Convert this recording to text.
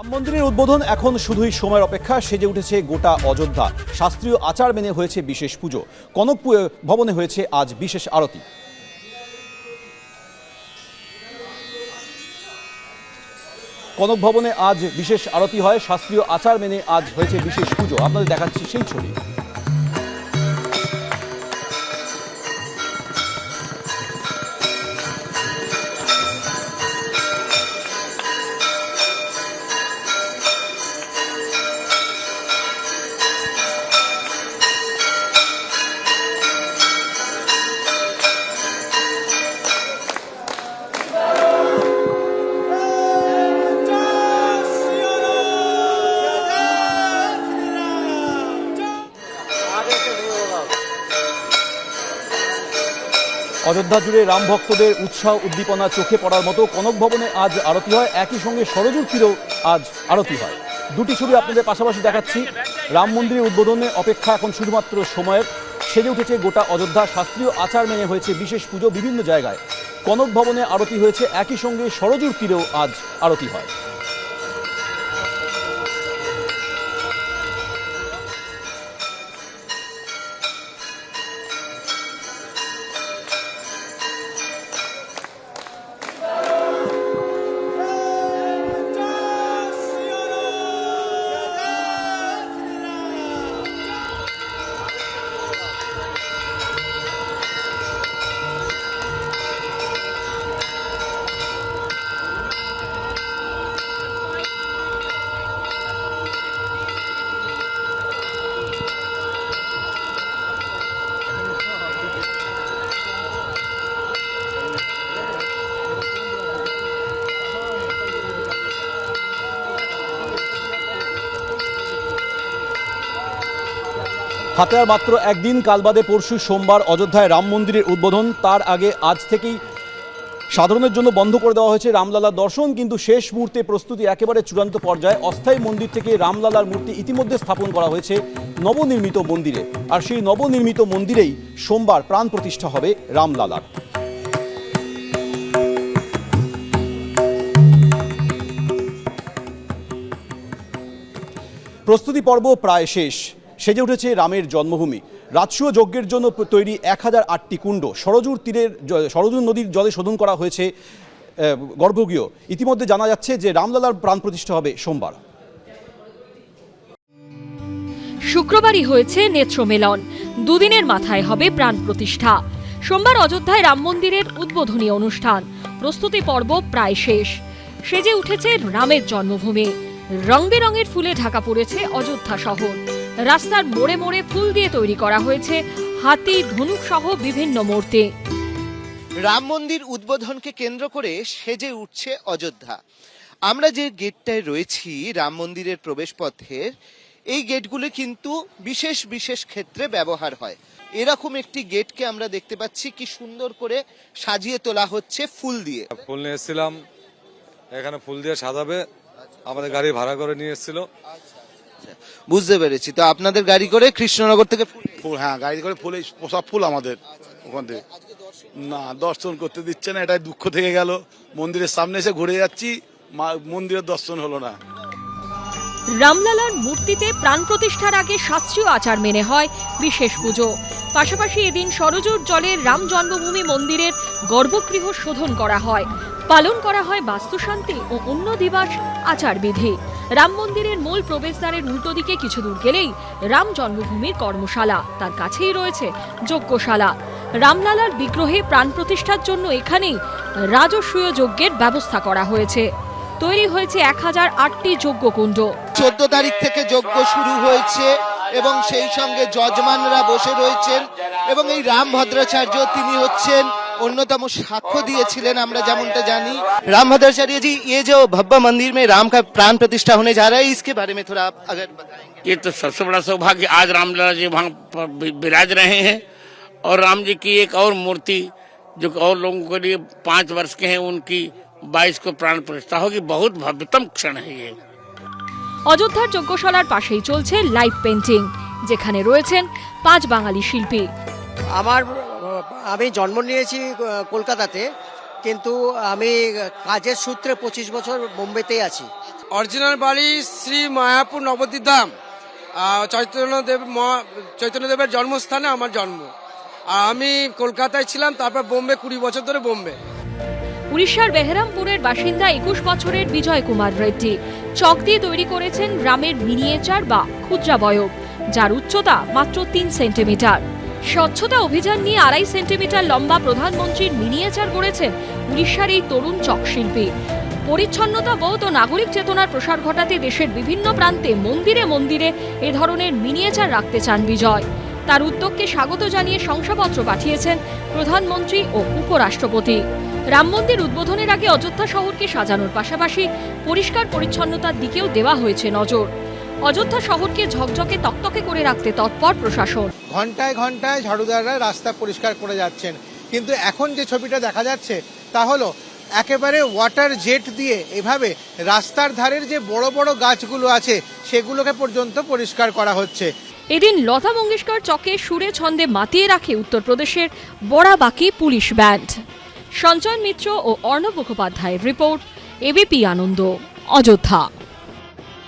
রাম মন্দিরের উদ্বোধন এখন শুধুই সময়ের অপেক্ষা, সেজে উঠেছে গোটা অযোধ্যা। শাস্ত্রীয় আচার মেনে হয়েছে বিশেষ পুজো। কনকপুর ভবনে হয়েছে আজ বিশেষ আরতি। কনক ভবনে আজ বিশেষ আরতি হয়। শাস্ত্রীয় আচার মেনে আজ হয়েছে বিশেষ পুজো। আপনাদের দেখাচ্ছি সেই ছবি। অযোধ্যা জুড়ে রাম ভক্তদের উৎসাহ উদ্দীপনা চোখে পড়ার মতো কনক ভবনে আজ আরতি হয়। একই সঙ্গে সরজুর তীরেও আজ আরতি হয়। দুটি ছবি আপনাদের পাশাপাশি দেখাচ্ছি। রাম মন্দিরের উদ্বোধনে অপেক্ষা এখন শুধুমাত্র সময়ের। সেজে উঠেছে গোটা অযোধ্যা। শাস্ত্রীয় আচার মেনে হয়েছে বিশেষ পুজো বিভিন্ন জায়গায়। কনক ভবনে আরতি হয়েছে। একই সঙ্গে সরজুর তীরেও আজ আরতি হয়। হাতে আর মাত্র একদিন কাল বাদে পরশু সোমবার অযোধ্যায় রাম মন্দিরের উদ্বোধন। তার আগে আজ থেকেই সাধারণের জন্য বন্ধ করে দেওয়া হয়েছে রামলালার দর্শন, কিন্তু শেষ মুহূর্তে প্রস্তুতি একেবারে চূড়ান্ত পর্যায়ে। অস্থায়ী মন্দির থেকে রামলালার মূর্তি ইতিমধ্যে স্থাপন করা হয়েছে নবনির্মিত মন্দিরে। আর সেই নবনির্মিত মন্দিরেই সোমবার প্রাণ প্রতিষ্ঠা হবে রামলালার। প্রস্তুতি পর্ব প্রায় শেষ। সেজে উঠেছে রামের জন্মভূমি। রাজসূয় যজ্ঞের জন্য তৈরি এক হাজার আটটি কুণ্ড। সরজুর তীরের সরজুর নদীর জলে শোধন করা হয়েছে আহ, গর্ভগৃহ। ইতিমধ্যে জানা যাচ্ছে যে রামলালার প্রাণ প্রতিষ্ঠা হবে সোমবার। শুক্রবারই হয়েছে নেত্রমেলন। দুদিনের মাথায় হবে প্রাণ প্রতিষ্ঠা। সোমবার অযোধ্যায় রাম মন্দিরের উদ্বোধনী অনুষ্ঠান। প্রস্তুতি পর্ব প্রায় শেষ। সেজে উঠেছে রামের জন্মভূমি। রং বেরঙের ফুলে ঢাকা পড়েছে অযোধ্যা শহর। রাস্তার মোড়ে মোড়ে ফুল দিয়ে তৈরি করা হয়েছে হাতি ধনুক সহ বিভিন্ন মূর্তি। রাম মন্দির উদ্বোধনকে কেন্দ্র করে সেজে উঠছে অযোধ্যা। আমরা যে গেটটায় রয়েছি রাম মন্দিরের প্রবেশ পথের এই গেটগুলো কিন্তু বিশেষ বিশেষ ক্ষেত্রে ব্যবহার হয়। এরকম একটি গেটকে আমরা দেখতে পাচ্ছি কি সুন্দর করে সাজিয়ে তোলা হচ্ছে ফুল দিয়ে। ফুল নিয়ে এসেছিলাম। এখানে ফুল দিয়ে সাজাবে। আমাদের গাড়ি ভাড়া করে নিয়ে এসেছিল। বুঝতে পেরেছি। তো আপনাদের গাড়ি করে কৃষ্ণনগর থেকে ফুল হ্যাঁ গাড়ি করে ফুল সব ফুল আমাদের ওখান থেকে। না দর্শন করতে দিচ্ছে না এটাই দুঃখ থেকে গেল। মন্দিরের সামনে এসে ঘুরে যাচ্ছি মা- মন্দিরের দর্শন হলো না। রামলালার মূর্তিতে প্রাণ প্রতিষ্ঠার আগে শাস্ত্রীয় আচার মেনে হয় বিশেষ পুজো। পাশাপাশি এদিন সরজুর জলে রাম জন্মভূমি মন্দিরের গর্ভগৃহ শোধন করা হয়। পালন করা হয় বাস্তুশান্তি ও অন্য দিবস আচারবিধি। রাম মন্দিরের মূল প্রবেশদ্বারের উল্টো দিকে কিছু দূর গেলেই রাম জন্মভূমির কর্মশালা, তার কাছেই রয়েছে যজ্ঞশালা। রামলালার বিগ্রহে প্রাণ প্রতিষ্ঠার জন্য এখানেই রাজস্বীয় যজ্ঞের ব্যবস্থা করা হয়েছে। তৈরি হয়েছে এক হাজার আটটি যজ্ঞকুণ্ড চোদ্দ তারিখ থেকে যজ্ঞ শুরু হয়েছে এবং সেই সঙ্গে যজমানরা বসে রয়েছেন এবং এই রাম ভদ্রাচার্য তিনি হচ্ছেন অন্যতম সাক্ষ্য দিয়েছিলেন আমরা যেমनता जानी राम भद्राचार्य जी ये जो भब्बा मंदिर में राम का प्राण प्रतिष्ठा होने जा रहा है इसके बारे में थोड़ा आप अगर बताएंगे ये तो सबसे बड़ा सौभाग्य आज रामलला जी वहाँ विराज रहे हैं और राम जी की एक और मूर्ति जो और लोगों के लिए पाँच वर्ष के हैं उनकी बाईस को प्राण प्रतिष्ठा होगी बहुत भव्यतम क्षण है ये অযোধ্যার যজ্ঞশালার পাশেই চলছে লাইভ পেন্টিং যেখানে রয়েছেন পাঁচ বাঙালি শিল্পী আমার আমি জন্ম নিয়েছি কলকাতাতে কিন্তু আমি কাজের সূত্রে পঁচিশ বছর বোম্বেতেই আছি। অরিজিনাল বাড়ি শ্রী মায়াপুর নবদ্বীপ ধাম। চৈতন্যদেব মহা- চৈতন্যদেবের জন্মস্থানে আমার জন্ম। আর আমি কলকাতায় ছিলাম তারপর বোম্বে কুড়ি বছর ধরে বোম্বে। উড়িষ্যার বেহরামপুরের বাসিন্দা একুশ বছরের বিজয় কুমার রেড্ডি। চক দিয়ে তৈরি করেছেন গ্রামের মিনিয়েচার বা ক্ষুদ্রাবয়ব যার উচ্চতা মাত্র তিন সেন্টিমিটার। স্বচ্ছতা অভিযান নিয়ে আড়াই সেন্টিমিটার লম্বা প্রধানমন্ত্রীর মিনিয়েচার গড়েছেন উড়িষ্যার এই তরুণ চক শিল্পী পরিচ্ছন্নতা বোধ ও নাগরিক চেতনার প্রসার ঘটাতে দেশের বিভিন্ন প্রান্তে মন্দিরে মন্দিরে এ ধরনের মিনিয়েচার রাখতে চান বিজয়। তার উদ্যোগকে স্বাগত জানিয়ে শংসাপত্র পাঠিয়েছেন প্রধানমন্ত্রী ও উপরাষ্ট্রপতি। রাম মন্দির উদ্বোধনের আগে অযোধ্যা শহরকে সাজানোর পাশাপাশি পরিষ্কার পরিচ্ছন্নতার দিকেও দেওয়া হয়েছে নজর। অযোধ্যা শহরকে ঝকঝকে তকতকে করে রাখতে তৎপর প্রশাসন। ঘন্টায় ঘন্টায় ঝাড়ুদাররা রাস্তা পরিষ্কার করে যাচ্ছেন। কিন্তু এখন যে ছবিটা দেখা যাচ্ছে, তা হলো একেবারে ওয়াটার জেট দিয়ে এভাবে রাস্তার ধারের যে বড় বড় গাছগুলো আছে, সেগুলোকে পর্যন্ত পরিষ্কার করা হচ্ছে। এদিন লতা মঙ্গেশকর চকে সুরে ছন্দে মাতিয়ে রাখে উত্তরপ্রদেশের বড়াবাকি পুলিশ ব্যান্ড। সঞ্চয় মিত্র ও অর্ণব মুখোপাধ্যায়ের রিপোর্ট, এবিপি আনন্দ, অযোধ্যা।